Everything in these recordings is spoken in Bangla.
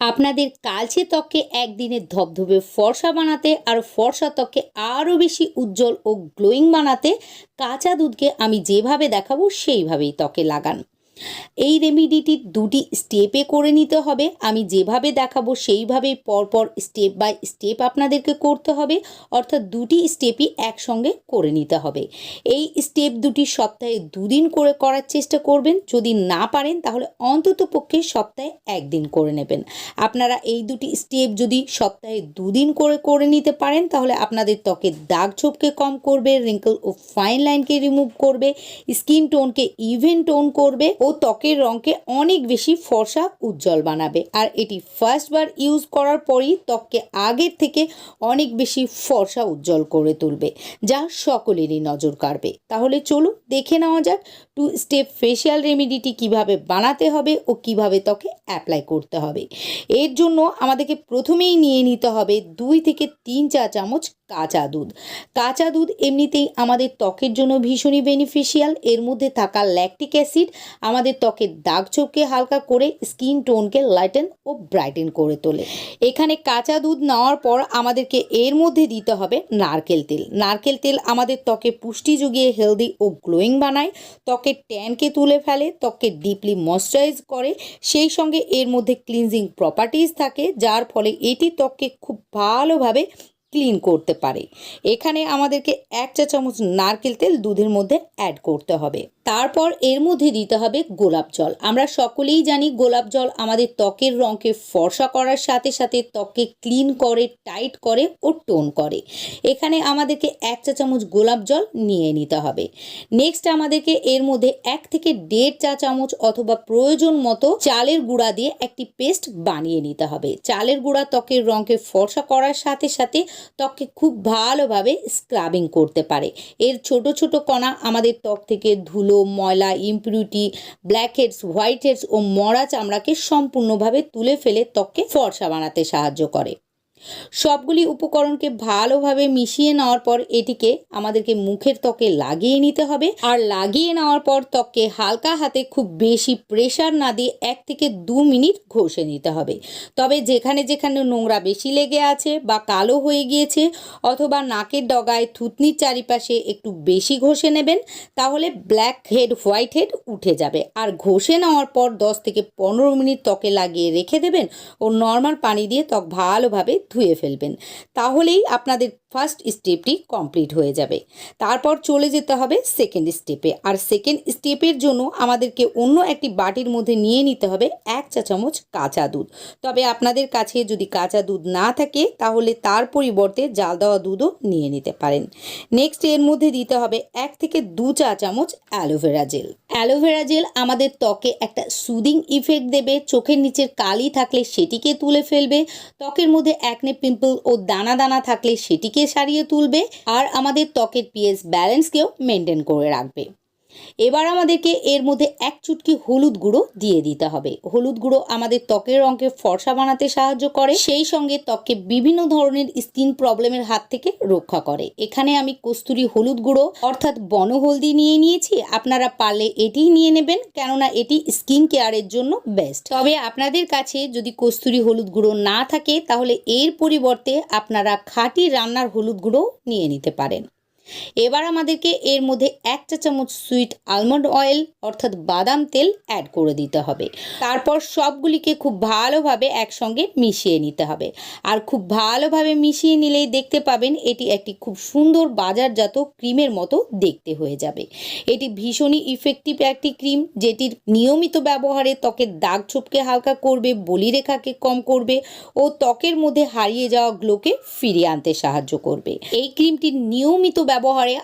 আপনাদের কালচে ত্বককে একদিনে ধবধবে ফর্সা বানাতে আর ফর্সা ত্বককে আরও বেশি উজ্জ্বল ও গ্লোয়িং বানাতে কাঁচা দুধকে আমি যেভাবে দেখাবো সেইভাবেই ত্বকে লাগান। এই রেমিডিটি দুটি স্টেপে করে নিতে হবে। আমি যেভাবে দেখাবো, সেইভাবেই পরপর স্টেপ বাই স্টেপ আপনাদেরকে করতে হবে। অর্থাৎ দুটি স্টেপই একসঙ্গে করে নিতে হবে। এই স্টেপ দুটি সপ্তাহে দুদিন করে করার চেষ্টা করবেন। যদি না পারেন, তাহলে অন্তত পক্ষে সপ্তাহে একদিন করে নেবেন। আপনারা এই দুটি স্টেপ যদি সপ্তাহে দুদিন করে করে নিতে পারেন, তাহলে আপনাদের ত্বকের দাগ ছোপকে কম করবে রিঙ্কল ও ফাইন লাইনকে রিমুভ করবে স্কিন টোনকে ইভেন টোন করবে ও ত্বকের রঙকে অনেক বেশি ফর্সা, উজ্জ্বল বানাবে। আর এটি ফার্স্টবার ইউজ করার পরই ত্বককে আগের থেকে অনেক বেশি ফর্সা, উজ্জ্বল করে তুলবে, যা সকলেরই নজর কাড়বে। তাহলে চলুন দেখে নেওয়া যাক টু স্টেপ ফেশিয়াল রেমেডিটি কীভাবে বানাতে হবে ও কীভাবে ত্বকে অ্যাপ্লাই করতে হবে। এর জন্য আমাদেরকে প্রথমেই নিয়ে নিতে হবে দুই থেকে তিন চা চামচ কাঁচা দুধ। কাঁচা দুধ এমনিতেই আমাদের ত্বকের জন্য ভীষণই বেনিফিশিয়াল এর মধ্যে থাকা ল্যাকটিক অ্যাসিড আমাদের ত্বকের দাগ ছোপকে হালকা করে স্কিন টোনকে লাইটেন ও ব্রাইটেন করে তোলে। এখানে কাঁচা দুধ নেওয়ার পর আমাদেরকে এর মধ্যে দিতে হবে নারকেল তেল। নারকেল তেল আমাদের ত্বকে পুষ্টি জুগিয়ে হেলদি ও গ্লোয়িং বানায়। ত্বকের ট্যানকে তুলে ফেলে, ত্বককে ডিপলি ময়শ্চারাইজ করে, সেই সঙ্গে এর মধ্যে ক্লিনজিং প্রপার্টিজ থাকে, যার ফলে এটি ত্বককে খুব ভালোভাবে ক্লিন করতে পারে। এখানে আমাদেরকে এক চা চামচ নারকেল তেল দুধের মধ্যে অ্যাড করতে হবে। তারপর এর মধ্যে দিতে হবে গোলাপ জল। আমরা সকলেই জানি গোলাপ জল আমাদের ত্বকের রঙকে ফর্সা করার সাথে সাথে ত্বককে ক্লিন করে, টাইট করে ও টোন করে। এখানে আমাদেরকে এক চা চামচ গোলাপ জল নিয়ে নিতে হবে। নেক্সট আমাদেরকে এর মধ্যে এক থেকে দেড় চা চামচ অথবা প্রয়োজন মতো চালের গুঁড়া দিয়ে একটি পেস্ট বানিয়ে নিতে হবে। চালের গুঁড়া ত্বকের রঙকে ফর্সা করার সাথে সাথে ত্বককে খুব ভালোভাবে স্ক্রাবিং করতে পারে। এর ছোট ছোট কণা আমাদের ত্বক থেকে ধুলো, ময়লা impurity blackheads white heads ও মরা চামড়াকে সম্পূর্ণভাবে তুলে ফেলে ত্বককে ফর্সা বানাতে সাহায্য করে। সবগুলি উপকরণকে ভালোভাবে মিশিয়ে নেওয়ার পর এটিকে আমাদেরকে মুখের ত্বকে লাগিয়ে নিতে হবে। আর লাগিয়ে নেওয়ার পর ত্বককে হালকা হাতে খুব বেশি প্রেশার না দিয়ে এক থেকে দু মিনিট ঘষে নিতে হবে। তবে যেখানে যেখানে নোংরা বেশি লেগে আছে বা কালো হয়ে গিয়েছে অথবা নাকের ডগায় থুতনির চারিপাশে একটু বেশি ঘষে নেবেন, তাহলে ব্ল্যাক হেড হোয়াইট হেড উঠে যাবে। আর ঘষে নেওয়ার পর দশ থেকে পনেরো মিনিট ত্বকে লাগিয়ে রেখে দেবেন ও নর্মাল পানি দিয়ে ত্বক ভালোভাবে ধুয়ে ফেলবেন। তাহলেই আপনাদের ফার্স্ট স্টেপটি কমপ্লিট হয়ে যাবে। তারপর চলে যেতে হবে সেকেন্ড স্টেপে। আর সেকেন্ড স্টেপের জন্য আমাদেরকে অন্য একটি বাটির মধ্যে নিয়ে নিতে হবে এক চা চামচ কাঁচা দুধ। তবে আপনাদের কাছে যদি কাঁচা দুধ না থাকে, তাহলে তার পরিবর্তে জাল দেওয়া দুধও নিয়ে নিতে পারেন। নেক্সট এর মধ্যে দিতে হবে এক থেকে দু চা চামচ অ্যালোভেরা জেল। অ্যালোভেরা জেল আমাদের ত্বকে একটা সুদিং ইফেক্ট দেবে। চোখের নিচের কালি থাকলে সেটিকে তুলে ফেলবে। ত্বকের মধ্যে একনে পিম্পল ও দানা দানা থাকলে সেটিকে সারিয়ে তুলবে আর আমাদের ত্বকের পিএস ব্যালেন্সকেও মেনটেন করে রাখবে। এবার আমাদেরকে এর মধ্যে এক চুটকি হলুদ গুঁড়ো দিয়ে দিতে হবে। হলুদ গুঁড়ো আমাদের ত্বকের রঙকে ফর্সা বানাতে সাহায্য করে, সেই সঙ্গে ত্বককে বিভিন্ন ধরনের স্কিন প্রবলেমের হাত থেকে রক্ষা করে। এখানে আমি কস্তুরি হলুদ গুঁড়ো, অর্থাৎ বনহলদি নিয়ে নিয়েছি, আপনারা পারলে এটিই নিয়ে নেবেন, কেননা এটি স্কিন কেয়ারের জন্য বেস্ট। তবে আপনাদের কাছে যদি কস্তুরি হলুদ গুঁড়ো না থাকে, তাহলে এর পরিবর্তে আপনারা খাঁটি রান্নার হলুদ গুঁড়ো নিয়ে নিতে পারেন। এবার আমাদেরকে এর মধ্যে এক চা চামচ সুইট আলমন্ড অয়েল অর্থাৎ বাদাম তেল অ্যাড করে দিতে হবে। তারপর সবগুলিকে খুব ভালোভাবে একসঙ্গে মিশিয়ে নিতে হবে। আর খুব ভালোভাবে মিশিয়ে নিলেই দেখতে পাবেন এটি একটি খুব সুন্দর বাজারজাত ক্রিমের মতো দেখতে হয়ে যাবে। এটি ভীষণই ইফেক্টিভ একটি ক্রিম, যেটির নিয়মিত ব্যবহারে ত্বকের দাগ ছোপকে হালকা করবে, বলিরেখাকে কম করবে ও ত্বকের মধ্যে হারিয়ে যাওয়া গ্লোকে ফিরিয়ে আনতে সাহায্য করবে। এই ক্রিমটির নিয়মিত ব্যবহারে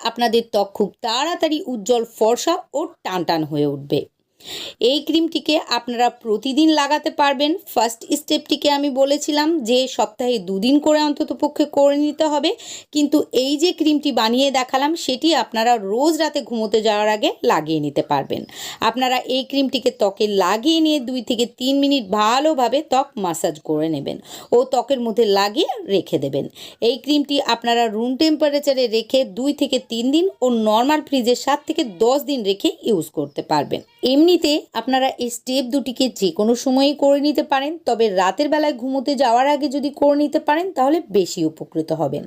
আপনাদের ত্বক খুব তাড়াতাড়ি উজ্জ্বল ফর্সা ও টানটান হয়ে উঠবে। এই ক্রিমটিকে আপনারা প্রতিদিন লাগাতে পারবেন। ফার্স্ট স্টেপটিকে আমি বলেছিলাম যে সপ্তাহে দুদিন করে অন্তত পক্ষে করে নিতে হবে। কিন্তু এই যে ক্রিমটি বানিয়ে দেখালাম, সেটি আপনারা রোজ রাতে ঘুমোতে যাওয়ার আগে লাগিয়ে নিতে পারবেন। আপনারা এই ক্রিমটিকে ত্বকে লাগিয়ে নিয়ে দুই থেকে তিন মিনিট ভালোভাবে ত্বক মাসাজ করে নেবেন ও ত্বকের মধ্যে লাগিয়ে রেখে দেবেন। এই ক্রিমটি আপনারা রুম টেম্পারেচারে রেখে দুই থেকে তিন দিন ও নর্মাল ফ্রিজে সাত থেকে দশ দিন রেখে ইউজ করতে পারবেন। এমনিতে আপনারা এই স্টেপ দুটিকে যে কোনো সময়ই করে নিতে পারেন, তবে রাতের বেলায় ঘুমোতে যাওয়ার আগে যদি করে নিতে পারেন, তাহলে বেশি উপকৃত হবেন।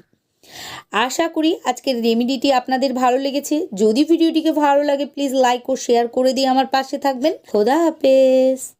আশা করি আজকের রেমিডিটি আপনাদের ভালো লেগেছে। যদি ভিডিওটিকে ভালো লাগে প্লিজ লাইক ও শেয়ার করে দিয়ে আমার পাশে থাকবেন। খোদা হাফেজ।